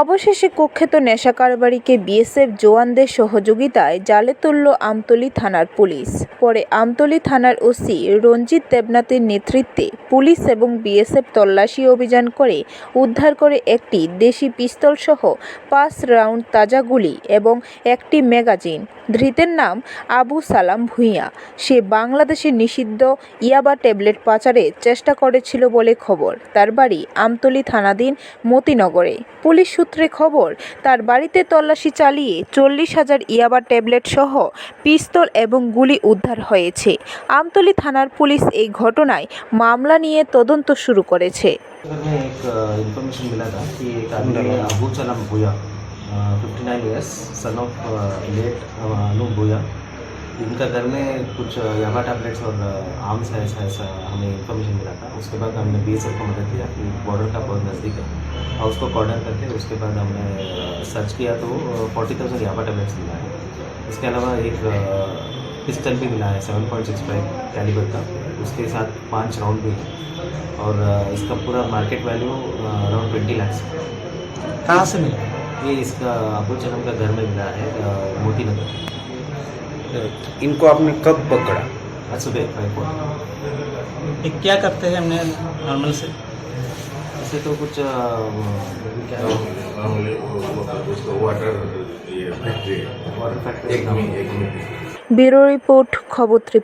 অবশেষে কুখ্যাত নেশা কারবারিকে বিএসএফ জওয়ানদের সহযোগিতায় জালে তুলল আমতলী থানার পুলিশ। পরে আমতলী থানার ওসি রঞ্জিত দেবনাথের নেতৃত্বে পুলিশ এবং বিএসএফ তল্লাশি অভিযান করে উদ্ধার করে একটি দেশি পিস্তল সহ পাঁচ রাউন্ড তাজা গুলি এবং একটি ম্যাগাজিন। ধৃতের নাম আবু সালাম ভূঁইয়া। সে বাংলাদেশে নিষিদ্ধ ইয়াবা ট্যাবলেট পাচারের চেষ্টা করেছিল বলে খবর। তার বাড়ি আমতলী থানাধীন মতিনগরে। পুলিশ সূত্রে খবর তার বাড়িতে তল্লাশি চালিয়ে চল্লিশ হাজার ইয়াবা ট্যাবলেট সহ পিস্তল এবং গুলি উদ্ধার হয়েছে আমতলী থানার পুলিশ এই ঘটনায় মামলা নিয়ে তদন্ত শুরু করেছে में एक इन्फॉर्मेशन मिला था कि एक आदमी Abu Chalam Bhuiya fifty nine years son of late Anup Bhuiya इनका घर में कुछ याबा टैबलेट्स और आर्म्स है ऐसा ऐसा हमें इन्फॉर्मेशन मिला था उसके बाद हमने बी एस को मदद किया कि बॉर्डर का बहुत नज़दीक है और उसको कॉर्डर करके उसके बाद हमने सर्च किया तो फोर्टी थाउज़ेंड याबा टैबलेट्स मिला है। इसके अलावा एक पिस्टल भी मिला है seven point six five calibre का। उसके साथ पाँच राउंड भी है। और इसका पूरा market value around twenty lakhs कहाँ से मिला? ये इसका अबू चलम का घर में मिला है मोती नगर। इनको आपने कब पकड़ा? आज सुबह फाइव फोर क्या करते हैं हमने नॉर्मल से? से तो कुछ ब्यूरो रिपोर्ट खबर रिपोर्ट